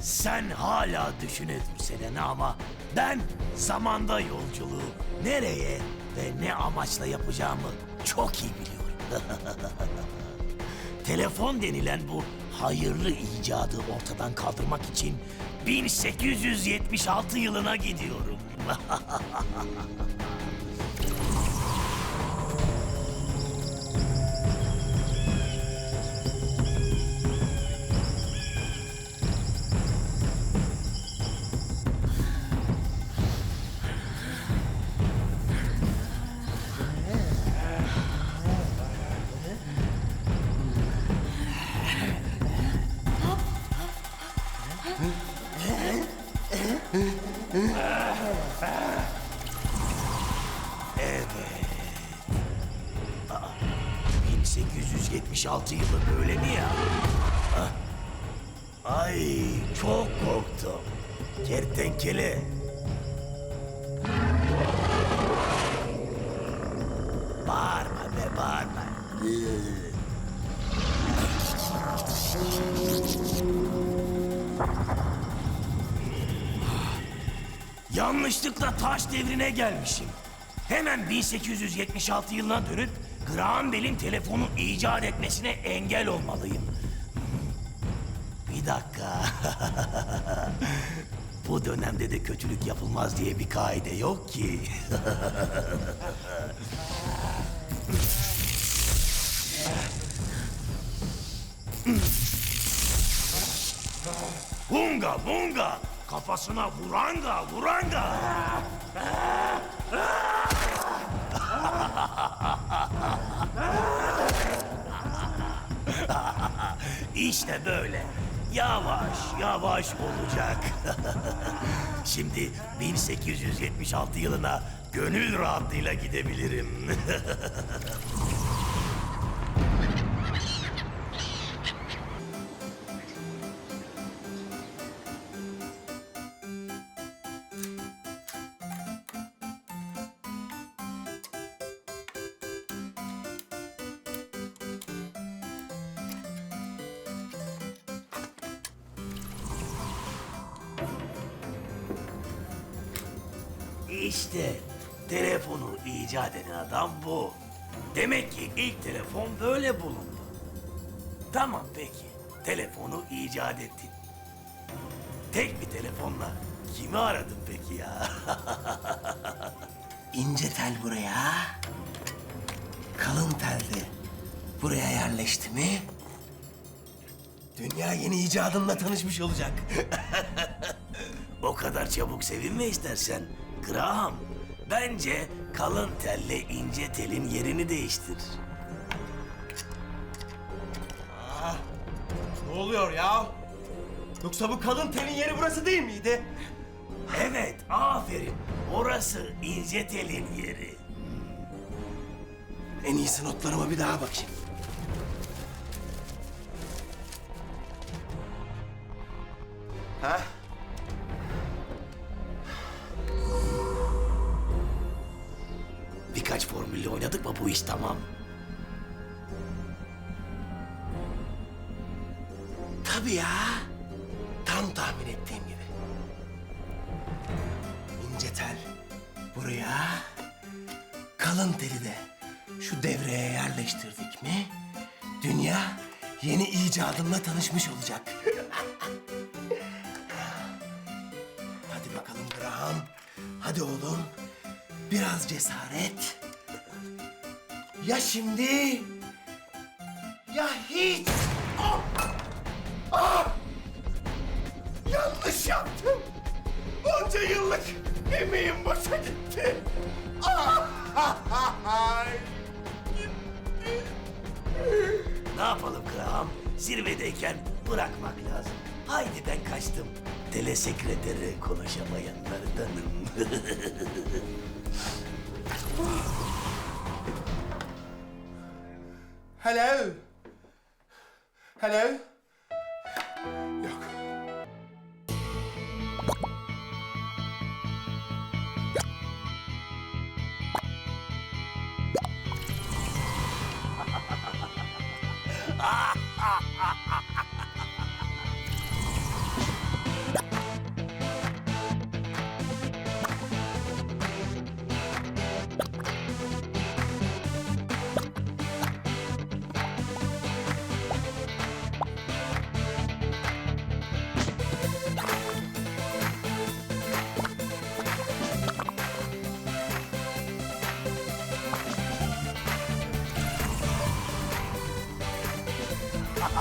Sen hala Selena ama ben zamanda yolculuğu nereye ve ne amaçla yapacağımı çok iyi biliyorum. Telefon denilen bu hayırlı icadı ortadan kaldırmak için 1876 yılına gidiyorum. 1876 yılı böyle mi ya? Ah. Ay çok korktum. Kertenkele. Bağırma be bağırma. Yanlışlıkla taş devrine gelmişim. Hemen 1876 yılına dönüp Graham Bell'in telefonu icat etmesine engel olmalıyım. Bir dakika. Bu dönemde de kötülük yapılmaz diye bir kaide yok ki. Hunga bunga kafasına vuranga vuranga. İşte böyle. Yavaş yavaş olacak. Şimdi 1876 yılına gönül rahatlığıyla gidebilirim. İşte telefonu icat eden adam bu. Demek ki ilk telefon böyle bulundu. Tamam peki. Telefonu icat ettin. Tek bir telefonla kimi aradın peki ya? İnce tel buraya. Kalın tel de buraya yerleşti mi? Dünya yeni icadımla tanışmış olacak. o kadar çabuk sevinme istersen. Graham, bence kalın telle ince telin yerini değiştir. ne oluyor ya? Yoksa bu kalın telin yeri burası değil miydi? Evet, aferin. Orası ince telin yeri. En iyisi notlarıma bir daha bakayım. Ha? Oynadık mı bu iş tamam. Tabii ya. Tam tahmin ettiğim gibi. İnce tel buraya, kalın teli de şu devreye yerleştirdik mi? Dünya yeni icadımla tanışmış olacak. Hadi bakalım Graham. Hadi oğlum. Biraz cesaret. Ya şimdi ya hiç. Ah! Ah! Yanlış yaptım. Onca yıllık emeğim boşa gitti. Ah! Ay! Ne yapalım Graham? Zirvedeyken bırakmak lazım. Haydi ben kaçtım. Telesekretere konuşamayanlardanım. Hello. Hello.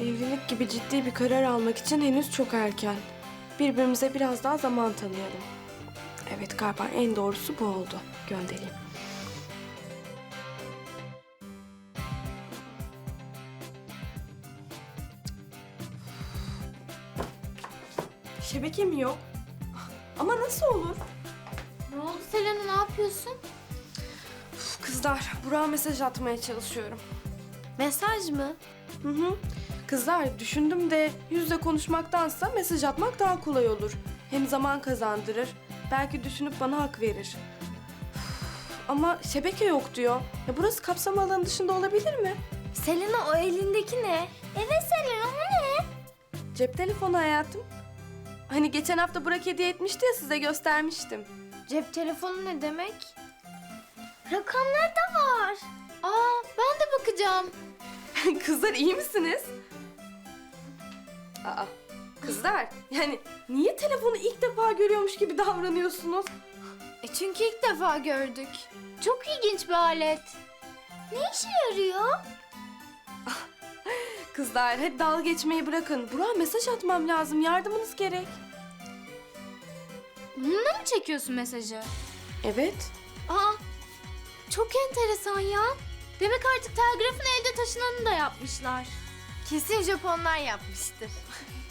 Evlilik gibi ciddi bir karar almak için henüz çok erken. Birbirimize biraz daha zaman tanıyalım. Evet galiba en doğrusu bu oldu. Göndereyim. Şebeke mi yok? Ama nasıl olur? Ne oldu Selena ne yapıyorsun? Uf, Kızlar, Burak'a mesaj atmaya çalışıyorum. Mesaj mı? Hı hı. Kızlar düşündüm de yüzle konuşmaktansa mesaj atmak daha kolay olur. Hem zaman kazandırır. Belki düşünüp bana hak verir. Üf, Ama şebeke yok diyor. Ya burası kapsam alanı dışında olabilir mi? Selena o elindeki ne? Evet Selena o ne? Cep telefonu hayatım. Hani geçen hafta Burak hediye etmişti ya size göstermiştim. Cep telefonu ne demek? Rakamlar da var. Aa ben de bakacağım. Kızlar iyi misiniz? Aa, kızlar yani niye telefonu ilk defa görüyormuş gibi davranıyorsunuz? E çünkü ilk defa gördük. Çok ilginç bir alet. Ne işe yarıyor? Kızlar hep dalga geçmeyi bırakın. Burak'a mesaj atmam lazım. Yardımınız gerek. Bununla mı çekiyorsun mesajı? Evet. Aa çok enteresan ya. Demek artık telgrafın elde taşınanı da yapmışlar. Kesin Japonlar yapmıştır.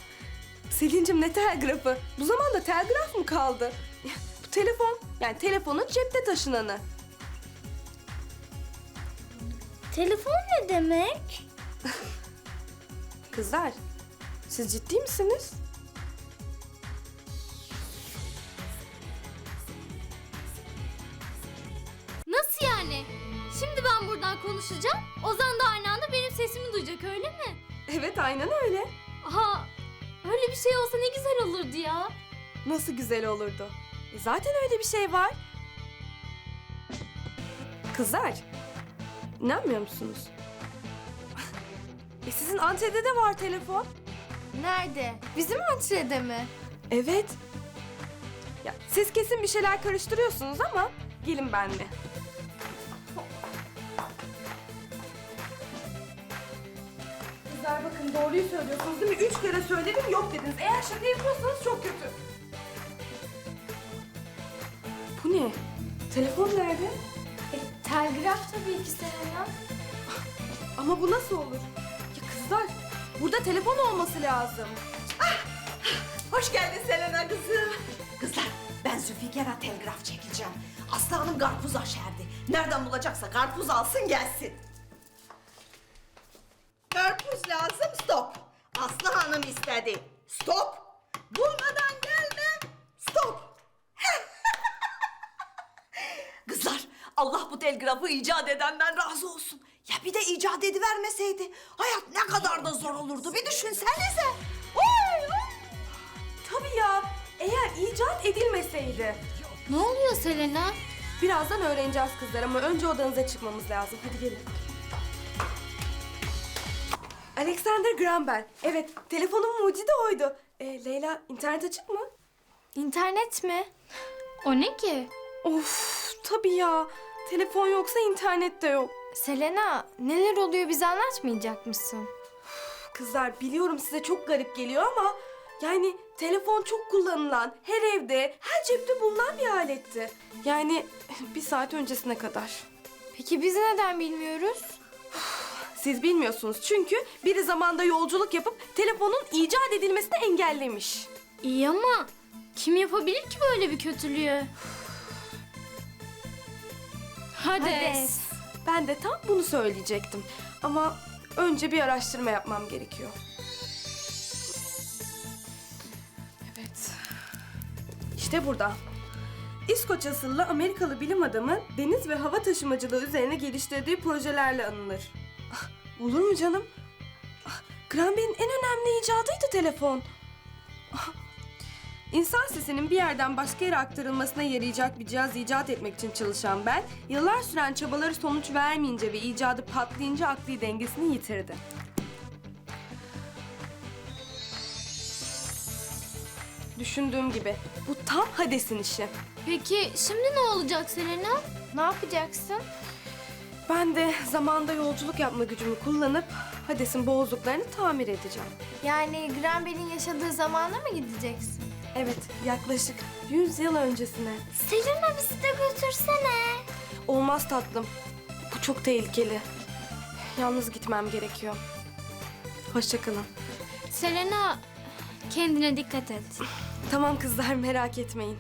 Selin'cim ne telgrafı? Bu zamanda telgraf mı kaldı? Bu telefon. Yani telefonun cepte taşınanı. Telefon ne demek? Kızlar siz ciddi misiniz? Nasıl yani? Şimdi ben buradan konuşacağım. Ozan da aynı anda benim sesimi duyacak öyle mi? Evet aynen öyle. Aha öyle bir şey olsa ne güzel olurdu ya. Nasıl güzel olurdu. E zaten öyle bir şey var. Kızlar inanmıyor musunuz? E sizin antrede de var telefon. Nerede? Bizim antrede mi? Evet. Ya siz kesin bir şeyler karıştırıyorsunuz ama gelin benimle. Doğruyu söylüyorsunuz değil mi? Üç kere söyledim yok dediniz. Eğer şaka yapıyorsanız çok kötü. Bu ne? Telefon nerede? E, telgraf tabii ki Selena. Ama bu nasıl olur? Ya kızlar burada telefon olması lazım. Hoş geldin Selena kızım. Kızlar ben Zülfikar'a telgraf çekeceğim. Aslı Hanım karpuz aşerdi. Nereden bulacaksa karpuz alsın gelsin. Karpuz lazım stop. Aslı Hanım istedi. Stop. Bulmadan gelmem. Stop. Kızlar Allah bu telgrafı icat edenden razı olsun. Ya bir de icat edivermeseydi hayat ne kadar da zor olurdu bir düşünsenize. Oy, oy. Tabii ya eğer icat edilmeseydi. Ne oluyor Selena? Birazdan öğreneceğiz kızlar ama önce odanıza çıkmamız lazım. Hadi gelin. Alexander Graham Bell. Evet, telefonun mucidi oydu. Ee, Leyla, internet açık mı? İnternet mi? O ne ki? Of, tabii ya. Telefon yoksa internet de yok. Selena neler oluyor bize anlatmayacak mısın? Kızlar biliyorum size çok garip geliyor ama... Yani telefon çok kullanılan, her evde, her cepte bulunan bir aletti. Yani bir saat öncesine kadar. Peki biz neden bilmiyoruz? Siz bilmiyorsunuz çünkü biri zamanda yolculuk yapıp telefonun icat edilmesini engellemiş. İyi ama kim yapabilir ki böyle bir kötülüğü? Hades. Ben de tam bunu söyleyecektim. Ama önce bir araştırma yapmam gerekiyor. Evet. İşte burada. İskoç asıllı Amerikalı bilim adamı deniz ve hava taşımacılığı üzerine geliştirdiği projelerle anılır. Olur mu canım? Graham Bell'in en önemli icadıydı telefon. İnsan sesinin bir yerden başka yere aktarılmasına yarayacak bir cihaz icat etmek için çalışan ben, yıllar süren çabaları sonuç vermeyince ve icadı patlayınca akli dengesini yitirdi. Düşündüğüm gibi bu tam Hades'in işi. Peki şimdi ne olacak Selena? Ne yapacaksın? Ben de zamanda yolculuk yapma gücümü kullanıp Hades'in boğazlıklarını tamir edeceğim. Yani Granbel'in yaşadığı zamana mı gideceksin? Evet, yaklaşık 100 yıl öncesine. Selena bizi de götürsene. Olmaz tatlım. Bu çok tehlikeli. Yalnız gitmem gerekiyor. Hoşçakalın. Selena kendine dikkat et. Tamam kızlar merak etmeyin.